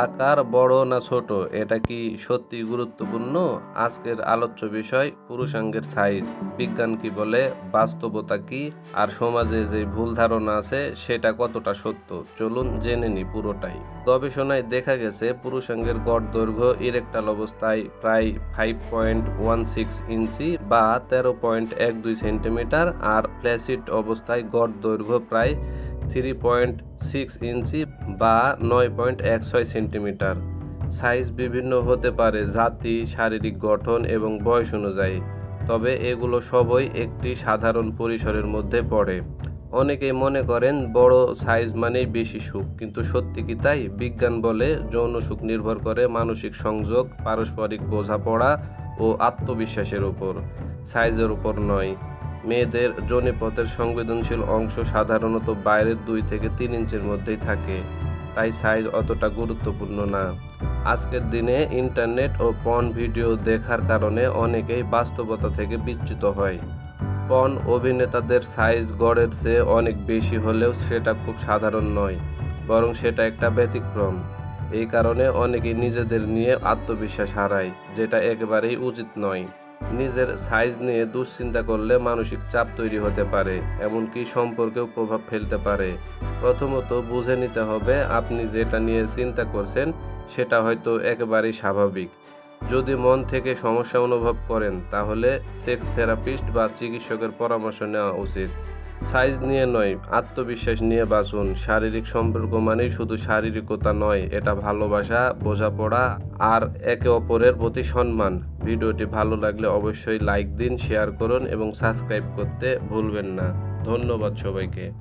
আকার বড় না ছোট, এটা কি সত্যি গুরুত্বপূর্ণ? আজকের আলোচ্য বিষয় পুরুষাঙ্গের সাইজ বিজ্ঞান কি বলে, বাস্তবতা কি, আর সমাজে যে ভুল ধারণা আছে, সেটা কতটা সত্য? চলুন জেনে নি পুরোটাই। গবেষণায় দেখা গেছে, পুরুষাঙ্গের গড় দৈর্ঘ্য ইরেকটাল অবস্থায় প্রায় five point one six inch বা তেরো পয়েন্ট এক দুই সেন্টিমিটার আর ফ্ল্যাসিড অবস্থায় গড় দৈর্ঘ্য প্রায় থ্রি পয়েন্ট সিক্স ইঞ্চি বা নয় পয়েন্ট এক ছয় সেন্টিমিটার। সাইজ বিভিন্ন হতে পারে জাতি, শারীরিক গঠন এবং বয়স অনুযায়ী, তবে এগুলো সবই একটি সাধারণ পরিসরের মধ্যে পড়ে। অনেকেই মনে করেন বড় সাইজ মানেই বেশি সুখ, কিন্তু সত্যি কি তাই? বিজ্ঞান বলে যৌন সুখ নির্ভর করে মানসিক সংযোগ, পারস্পরিক বোঝাপড়া ও আত্মবিশ্বাসের উপর। সাইজের উপর নয়। মেয়েদের যৌনিপথের সংবেদনশীল অংশ সাধারণত বাইরের দুই থেকে তিন ইঞ্চের মধ্যেই থাকে। তাই সাইজ অতটা গুরুত্বপূর্ণ না। আজকের দিনে ইন্টারনেট ও পন ভিডিও দেখার কারণে অনেকেই বাস্তবতা থেকে বিচ্যুত হয়। পন অভিনেতাদের সাইজ গড়ের চেয়ে অনেক বেশি হলেও সেটা খুব সাধারণ নয়, বরং সেটা একটা ব্যতিক্রম। এই কারণে অনেকেই নিজেদের নিয়ে আত্মবিশ্বাস হারায়, যেটা একেবারেই উচিত নয়। নিজের সাইজ নিয়ে দুশ্চিন্তা করলে মানসিক চাপ তৈরি হতে পারে, এমনকি সম্পর্কেও প্রভাব ফেলতে পারে। প্রথমত বুঝে নিতে হবে আপনি যেটা নিয়ে চিন্তা করছেন, সেটা হয়তো একেবারেই স্বাভাবিক। যদি মন থেকে সমস্যা অনুভব করেন, তাহলে সেক্স থেরাপিস্ট বা চিকিৎসকের পরামর্শ নেওয়া উচিত। সাইজ নিয়ে নয়, আত্মবিশ্বাস নিয়ে বাঁচুন। শারীরিক সম্পর্ক মানেই শুধু শারীরিকতা নয়, এটা ভালোবাসা, বোঝাপড়া আর একে অপরের প্রতি সম্মান। ভিডিওটি ভালো লাগলে অবশ্যই লাইক দিন, শেয়ার করুন এবং সাবস্ক্রাইব করতে ভুলবেন না। ধন্যবাদ সবাইকে।